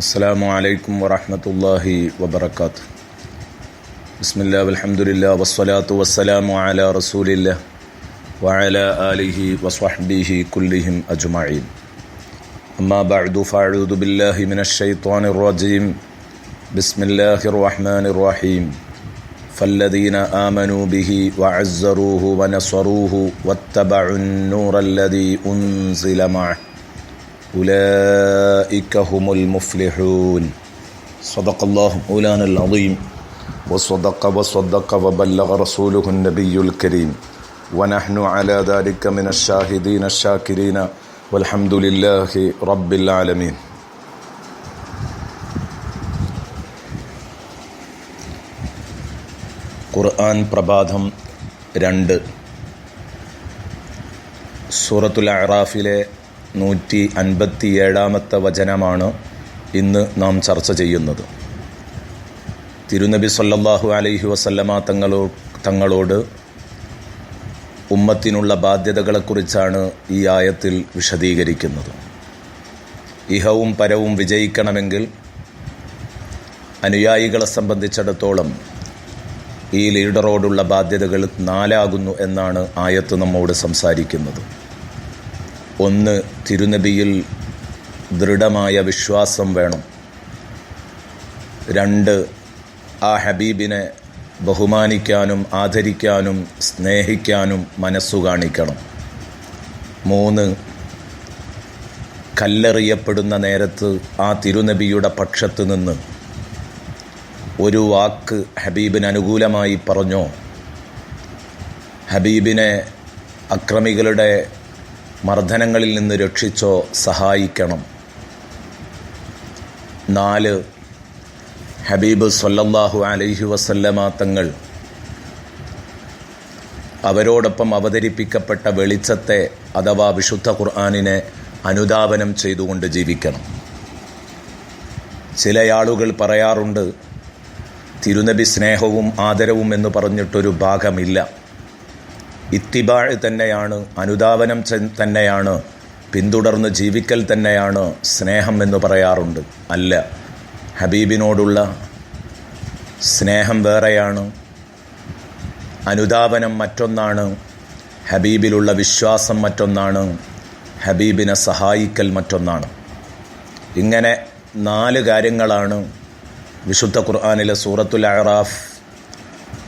السلام عليكم ورحمة الله وبركاته. بسم الله والحمد لله والصلاة والسلام على رسول الله وعلى آله وصحبه كلهم أجمعين. أما بعد فأعوذ بالله من الشيطان الرجيم. بسم الله الرحمن الرحيم. فالذين آمنوا به وعزروه ونصروه واتبعوا النور الذي أنزل معه. أولئك هم المفلحون صدق الله مولانا العظيم وصدق وصدق وبلغ رسوله النبي الكريم ونحن على ذلك من الشاهدين الشاكرين والحمد لله رب العالمين ഖുർആൻ പ്രഭാതം രണ്ട് സൂറത്തുൽ അറാഫിലെ നൂറ്റി അൻപത്തി ഏഴാമത്തെ വചനമാണ് ഇന്ന് നാം ചർച്ച ചെയ്യുന്നത്. തിരുനബി സല്ലാഹു അലൈഹി വസല്ലമ തങ്ങളോ തങ്ങളോട് ഉമ്മത്തിനുള്ള ബാധ്യതകളെക്കുറിച്ചാണ് ഈ ആയത്തിൽ വിശദീകരിക്കുന്നത്. ഇഹവും പരവും വിജയിക്കണമെങ്കിൽ അനുയായികളെ സംബന്ധിച്ചിടത്തോളം ഈ ലീഡറോടുള്ള ബാധ്യതകൾ നാലാകുന്നു എന്നാണ് ആയത്ത് നമ്മോട് സംസാരിക്കുന്നത്. ഒന്ന് തിരുനബിയിൽ ദൃഢമായ വിശ്വാസം വേണം. രണ്ട് ആ ഹബീബിനെ ബഹുമാനിക്കാനും ആദരിക്കാനും സ്നേഹിക്കാനും മനസ്സു കാണിക്കണം. മൂന്ന് കല്ലെറിയപ്പെടുന്ന നേരത്ത് ആ തിരുനബിയുടെ പക്ഷത്ത് നിന്ന് ഒരു വാക്ക് ഹബീബിന് അനുകൂലമായി പറഞ്ഞോ? ഹബീബിനെ അക്രമികളുടെ മർദ്ദനങ്ങളിൽ നിന്ന് രക്ഷിച്ചോ സഹായിക്കണം. നാല് ഹബീബ് സല്ലല്ലാഹു അലൈഹി വസല്ലമ തങ്ങൾ അവരോടൊപ്പം അവതരിപ്പിക്കപ്പെട്ട വെളിച്ചത്തെ അഥവാ വിശുദ്ധ ഖുർആാനിനെ അനുദാപനം ചെയ്തുകൊണ്ട് ജീവിക്കണം. ചിലയാളുകൾ പറയാറുണ്ട് തിരുനബി സ്നേഹവും ആദരവും എന്ന് പറഞ്ഞിട്ടൊരു ഭാഗമില്ല. ഇത്തിബാഴ് തന്നെയാണ് അനുധാവനം തന്നെയാണ് പിന്തുടർന്ന് ജീവിക്കൽ തന്നെയാണ് സ്നേഹം എന്ന് പറയാറുണ്ട്. അല്ല ഹബീബിനോടുള്ള സ്നേഹം വേറെയാണ് അനുദാപനം മറ്റൊന്നാണ് ഹബീബിലുള്ള വിശ്വാസം മറ്റൊന്നാണ് ഹബീബിനെ സഹായിക്കൽ മറ്റൊന്നാണ്. ഇങ്ങനെ നാല് കാര്യങ്ങളാണ് വിശുദ്ധ ഖുർആാനിലെ സൂറത്തുൽ അറാഫ്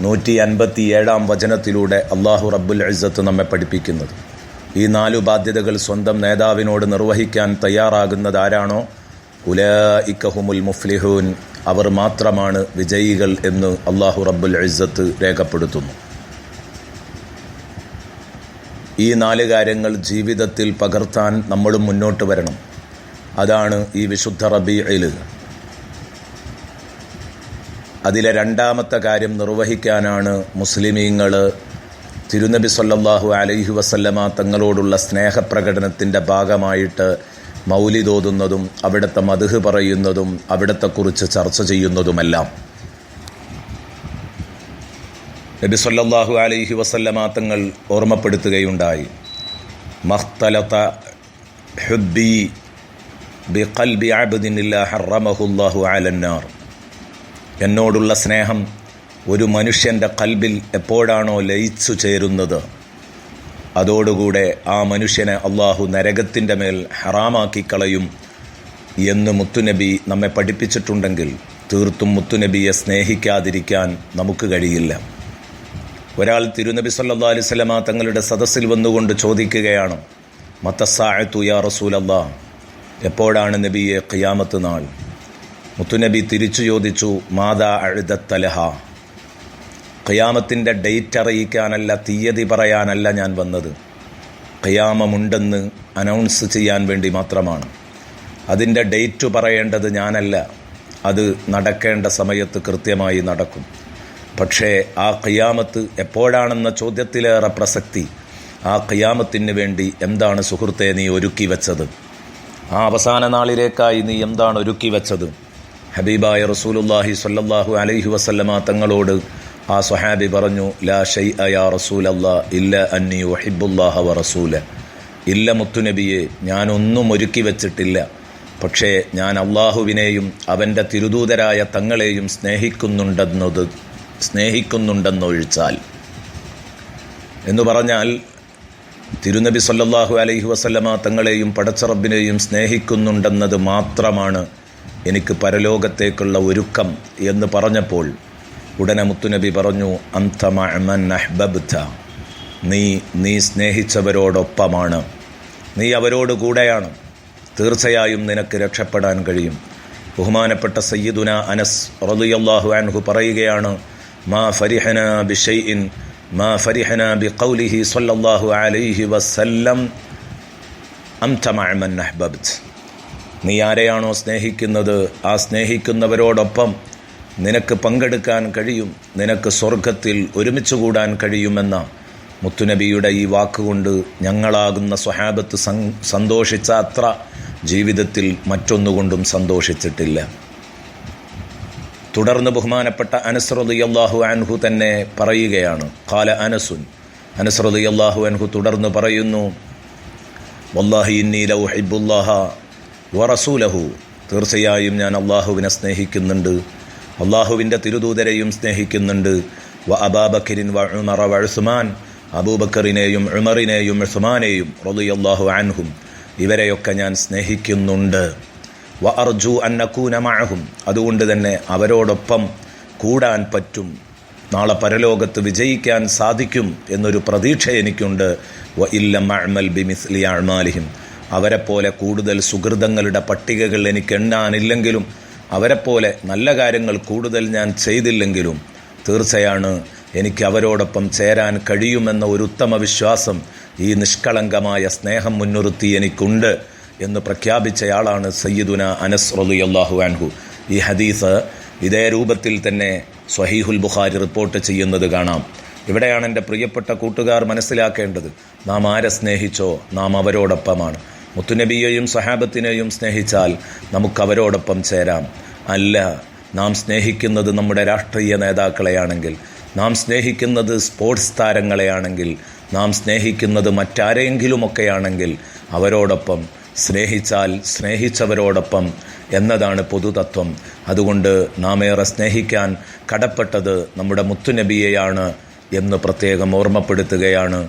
നൂറ്റി അൻപത്തി ഏഴാം വചനത്തിലൂടെ അള്ളാഹു റബ്ബുൽ ഇസ്സത്ത് നമ്മെ പഠിപ്പിക്കുന്നത്. ഈ നാലു ബാധ്യതകൾ സ്വന്തം നേതാവിനോട് നിർവഹിക്കാൻ തയ്യാറാകുന്നത് ആരാണോ? ഉലഇക്കഹുമുൽ മുഫ്ലിഹൂൻ. അവർ മാത്രമാണ് വിജയികൾ എന്ന് അള്ളാഹു റബ്ബുൽ ഇസ്സത്ത് രേഖപ്പെടുത്തുന്നു. ഈ നാല് കാര്യങ്ങൾ ജീവിതത്തിൽ പകർത്താൻ നമ്മളും മുന്നോട്ട് വരണം. അതാണ് ഈ വിശുദ്ധ റബീയിൽ അതിലെ രണ്ടാമത്തെ കാര്യം നിർവഹിക്കാനാണ് മുസ്ലിമീങ്ങൾ തിരുനബി സല്ലാഹു അലൈഹി വസല്ലമ തങ്ങളോടുള്ള സ്നേഹപ്രകടനത്തിന്റെ ഭാഗമായിട്ട് മൗലിതോതുന്നതും അവിടുത്തെ മധുഹ് പറയുന്നതും അവിടത്തെക്കുറിച്ച് ചർച്ച ചെയ്യുന്നതുമെല്ലാം. നബി സല്ലാഹു അലൈഹി വസല്ലമ തങ്ങൾ ഓർമ്മപ്പെടുത്തുകയുണ്ടായി. ഹുബി ഹുബ്ബി ബിഖൽബി അബ്ദിനില്ല ഹറമഹുല്ലാഹു അലന്നാർ എന്നോടുള്ള സ്നേഹം ഒരു മനുഷ്യന്റെ കൽബിൽ എപ്പോഴാണോ ലയിച്ചു ചേരുന്നത്? അതോടുകൂടെ ആ മനുഷ്യനെ അള്ളാഹു നരകത്തിന്റെ മേൽ ഹറാമാക്കി കളയും എന്ന് മുത്തുനബി നമ്മെ പഠിപ്പിച്ചിട്ടുണ്ടെങ്കിൽ തീർത്തും മുത്തുനബിയെ സ്നേഹിക്കാതിരിക്കാൻ നമുക്ക് കഴിയില്ല. ഒരാൾ തിരുനബി സല്ലാ അലിസ്ലമ തങ്ങളുടെ സദസ്സിൽ വന്നുകൊണ്ട് ചോദിക്കുകയാണ് മത്തസാഴത്തു യാ റസൂലല്ലാ? എപ്പോഴാണ് നബിയെ ഖിയാമത്ത് നാൾ? മുത്തുനബി തിരിച്ചു ചോദിച്ചു മാതാ അഴുതത്തലഹ ഖയാമത്തിന്റെ ഡേറ്റ് അറിയിക്കാനല്ല തീയതി പറയാനല്ല ഞാൻ വന്നത്. ഖയാമമുണ്ടെന്ന് അനൗൺസ് ചെയ്യാൻ വേണ്ടി മാത്രമാണ്. അതിന്റെ ഡേറ്റ് പറയേണ്ടത് ഞാനല്ല. അത് നടക്കേണ്ട സമയത്ത് കൃത്യമായി നടക്കും. പക്ഷേ ആ ഖിയാമത്ത് എപ്പോഴാണെന്ന ചോദ്യത്തിലേറെ പ്രസക്തി. ആ ഖിയാമത്തിന് വേണ്ടി എന്താണ് സുഹൃത്തെ നീ ഒരുക്കി വെച്ചത് ആ അവസാന നാളിലേക്കായി നീ എന്താണ് ഒരുക്കി വെച്ചത് ഹബീബായ റസൂലുല്ലാഹി സല്ലാഹു അലൈഹി വസല്ലമ തങ്ങളോട് ആ സ്വഹാബി പറഞ്ഞു ലാ ഷൈ അയാ റസൂലല്ലാ ഇല്ല അന്നി വഹിബുല്ലാഹ വ റസൂല ഇല്ല മുത്തുനബിയെ ഞാനൊന്നും ഒരുക്കി വച്ചിട്ടില്ല. പക്ഷേ ഞാൻ അള്ളാഹുവിനെയും അവന്റെ തിരുദൂതരായ തങ്ങളെയും സ്നേഹിക്കുന്നുണ്ടെന്നത് സ്നേഹിക്കുന്നുണ്ടെന്നൊഴിച്ചാൽ എന്ന് പറഞ്ഞാൽ തിരുനബി സല്ലാഹു അലൈഹി വസല്ലമ തങ്ങളെയും പടച്ചറബിനെയും സ്നേഹിക്കുന്നുണ്ടെന്നത് മാത്രമാണ് എനിക്ക് പരലോകത്തേക്കുള്ള ഒരുക്കം എന്ന് പറഞ്ഞപ്പോൾ ഉടനെ മുത്തുനബി പറഞ്ഞു അന്തമൻ നീ നീ സ്നേഹിച്ചവരോടൊപ്പമാണ്. നീ അവരോട് കൂടെയാണ്. തീർച്ചയായും നിനക്ക് രക്ഷപ്പെടാൻ കഴിയും. ബഹുമാനപ്പെട്ട സയ്യിദുന അനസ് റളിയല്ലാഹു അൻഹു പറയുകയാണ് മാ ഫരിഹന ബിഷൈഇൻ മാ ഫരിഹന ബി കൗലിഹി സ്വല്ലല്ലാഹു അലൈഹി വസല്ലം. അംത മഅമൻ അഹ്ബബ്ത്. നീ ആരെയാണോ സ്നേഹിക്കുന്നത്? ആ സ്നേഹിക്കുന്നവരോടൊപ്പം നിനക്ക് പങ്കെടുക്കാൻ കഴിയും. നിനക്ക് സ്വർഗത്തിൽ ഒരുമിച്ച് കൂടാൻ കഴിയുമെന്ന മുത്തുനബിയുടെ ഈ വാക്കുകൊണ്ട് ഞങ്ങളാകുന്ന സ്വഹാബത്ത് സന്തോഷിച്ച അത്ര ജീവിതത്തിൽ മറ്റൊന്നുകൊണ്ടും സന്തോഷിച്ചിട്ടില്ല. തുടർന്ന് ബഹുമാനപ്പെട്ട അനസ്രദി അള്ളാഹു അൻഹു തന്നെ പറയുകയാണ്. കാല അനസുൻ അനസ്രദി അള്ളാഹു അൻഹു തുടർന്ന് പറയുന്നു വല്ലാഹി ഇന്നീ ലൗ വറസൂലഹു തീർച്ചയായും ഞാൻ അള്ളാഹുവിനെ സ്നേഹിക്കുന്നുണ്ട്. അള്ളാഹുവിന്റെ തിരുദൂതരെയും സ്നേഹിക്കുന്നുണ്ട്. വ അബാബക്കരിൻ വ ഉമറ വ അബൂബക്കറിനെയും ഉമറിനെയും ഉസ്മാനെയും റളിയല്ലാഹു അൻഹും. ഇവരെയൊക്കെ ഞാൻ സ്നേഹിക്കുന്നുണ്ട്. വ അർജു അന്നക്കൂനമാഹും അതുകൊണ്ട് തന്നെ അവരോടൊപ്പം കൂടാൻ പറ്റും. നാളെ പരലോകത്ത് വിജയിക്കാൻ സാധിക്കും എന്നൊരു പ്രതീക്ഷ എനിക്കുണ്ട്. വ ഇല്ല മഅമൽ ബിമിസ്ലി അഴ്മാലിഹിം അവരെപ്പോലെ കൂടുതൽ സുഹൃതങ്ങളുടെ പട്ടികകൾ എനിക്ക് എണ്ണാനില്ലെങ്കിലും അവരെപ്പോലെ നല്ല കാര്യങ്ങൾ കൂടുതൽ ഞാൻ ചെയ്തില്ലെങ്കിലും തീർച്ചയാണ് എനിക്ക് അവരോടൊപ്പം ചേരാൻ കഴിയുമെന്ന ഒരു ഉത്തമ വിശ്വാസം ഈ നിഷ്കളങ്കമായ സ്നേഹം മുൻനിർത്തി എനിക്കുണ്ട് എന്ന് പ്രഖ്യാപിച്ചയാളാണ് സയ്യിദുന അനസ് റളിയല്ലാഹു അൻഹു. ഈ ഹദീസ് ഇതേ രൂപത്തിൽ തന്നെ സ്വഹീഹുൽ ബുഖാരി റിപ്പോർട്ട് ചെയ്യുന്നത് കാണാം. ഇവിടെയാണ് എന്റെ പ്രിയപ്പെട്ട കൂട്ടുകാർ മനസ്സിലാക്കേണ്ടത്. നാം ആരെ സ്നേഹിച്ചോ നാം അവരോടൊപ്പമാണ്. മുത്തുനബിയെയും സഹാബത്തിനെയും സ്നേഹിച്ചാൽ നമുക്കവരോടൊപ്പം ചേരാം. അല്ല നാം സ്നേഹിക്കുന്നത് നമ്മുടെ രാഷ്ട്രീയ നേതാക്കളെയാണെങ്കിൽ നാം സ്നേഹിക്കുന്നത് സ്പോർട്സ് താരങ്ങളെയാണെങ്കിൽ നാം സ്നേഹിക്കുന്നത് മറ്റാരെങ്കിലുമൊക്കെയാണെങ്കിൽ അവരോടൊപ്പം സ്നേഹിച്ചാൽ സ്നേഹിച്ചവരോടൊപ്പം എന്നതാണ് പൊതുതത്വം. അതുകൊണ്ട് നാം ഏറെ സ്നേഹിക്കാൻ കടപ്പെട്ടത് നമ്മുടെ മുത്തുനബിയെയാണ് എന്ന് പ്രത്യേകം ഓർമ്മപ്പെടുത്തുകയാണ്